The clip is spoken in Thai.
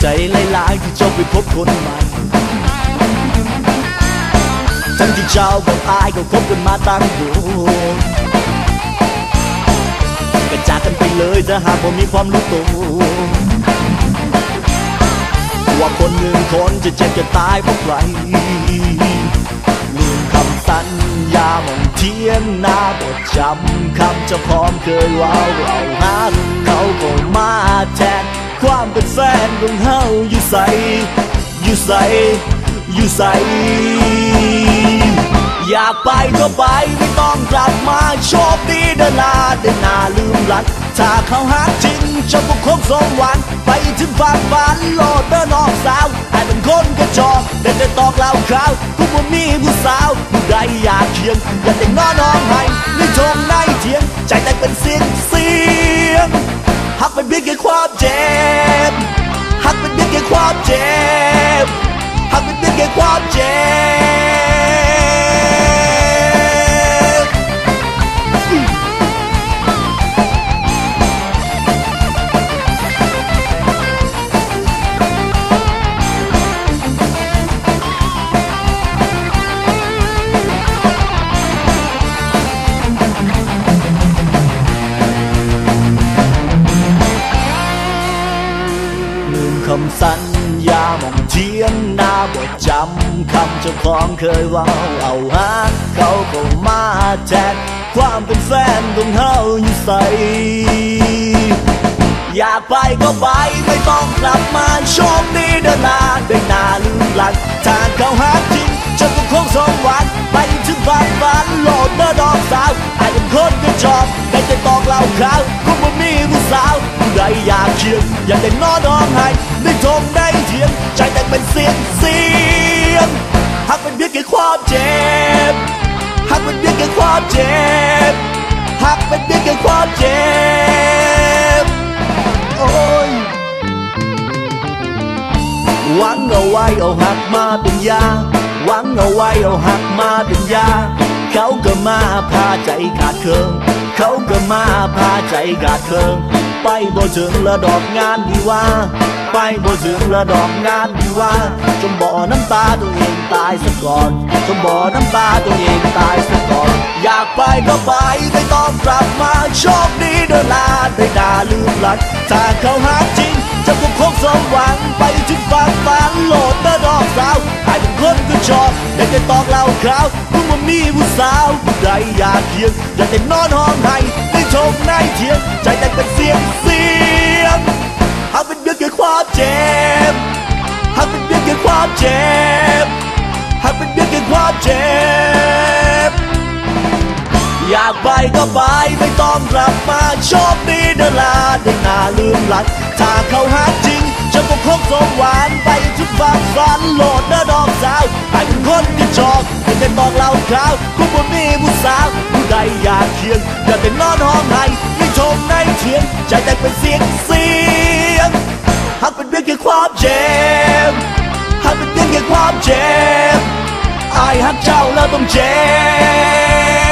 ใจหลายๆที่เจ้าไปพบคนใหม่ ทั้งที่เจ้ากับอายก็คบกันมาตั้งโดนก็จากกันไปเลยถ้าหากว่ามีความรู้ตัวว่าคนหนึ่งคนจะเจ็บจะตายเพราะใครลืมคำสัญญามองเทียนหน้าบทจำคำเจ้าของเคยว่าเราหา ของเฮาอยู่ใสอยู่ใสอยู่ใส อยากไปก็ไปไม่ต้องกลับมาโชคดีเดินหน้าเดินหน้าลืมหลักถ้าเขาหาจริงจะบุคคงสมหวังไปถึงฝันฝันโลดเดินออกสาวให้เป็นคนกระจอกแต่จะตอกเล่าข่าวกูบ่มีผู้สาวผู้ใดอยากเคียงอยากแต่งนอนน้องให้ในทงในเทียงใจแต่เป็นเสียงเสียงหักเป็นเพียงแค่ความเจ็บ หักเป็นเพียงแค่ความเจ็บ สัญญามองเทียนหน้าบทจำคำเจ้าของเคยเว่าเอาหาเขาก็มาแทนความเป็นแฟนของเฮาอยู่ใสอยากไปก็ไปไม่ต้องกลับมาโชคดีเดินหน้าเดินหน้าลืมหลักถ้าเขา อยากเคียงอยากได้นอนร้องไห้ได้ทงได้เทียงใจแต่เป็นเสียงเสียงหักเป็นเพียงแค่ความเจ็บหักเป็นเพียงแค่ความเจ็บหักเป็นเพียงแค่ความเจ็บโอ้ยหวังเอาไว้เอาหักมาเป็นยาหวังเอาไว้เอาหักมาเป็นยาเขาก็มาพาใจขาดเคิงเขาก็มาพาใจขาดเคิง ไปบ่ถึงละดอกงานดีว่า ไปบ่ถึงละดอกงานดีว่า จมบ่อน้ำตาตัวเองตายซะก่อน จมบ่อน้ำตาตัวเองตายซะก่อน อยากไปก็ไปไม่ต้องกลับมาโชคดีเดินลาได้ด่าลืมหลักถ้าเขาหาจริงจะคงคงสมหวังไปถึงฝันฝันโหลดเดินออกสาวให้เป็นคนก็ชอบได้แต่ตอกเล่าข่าวเพิ่งมามีผู้สาวผู้ใดอยากเคียงอยากแต่นอนห้องให้ ชมในเทียงใจแต่เป็นเสียงเสียงหากเป็นเพียงแค่ความเจ็บหากเป็นเพียงแค่ความเจ็บหากเป็นเพียงแค่ความเจ็บอยากไปก็ไปไม่ต้องกลับมาโชคดีเดลาได้หน้าลืมหลักถ้าเขาหาจริงจะคงคงสมหวานไปทุกฝันฝันโหลดเดินดอกสาวให้เป็นคนกระจอก ไม่ได้บอกเล่าข่าวกูบ่มีผู้สาวผู้ใดอยากเคียงอยากแต่นอนห้องไห้ไม่ชมในเทียงใจแต่เป็นเสียงเสียงหากเป็นเพียงแค่ความเจ็บหากเป็นเพียงแค่ความเจ็บอายหักเจ้าแล้วต้องเจ็บ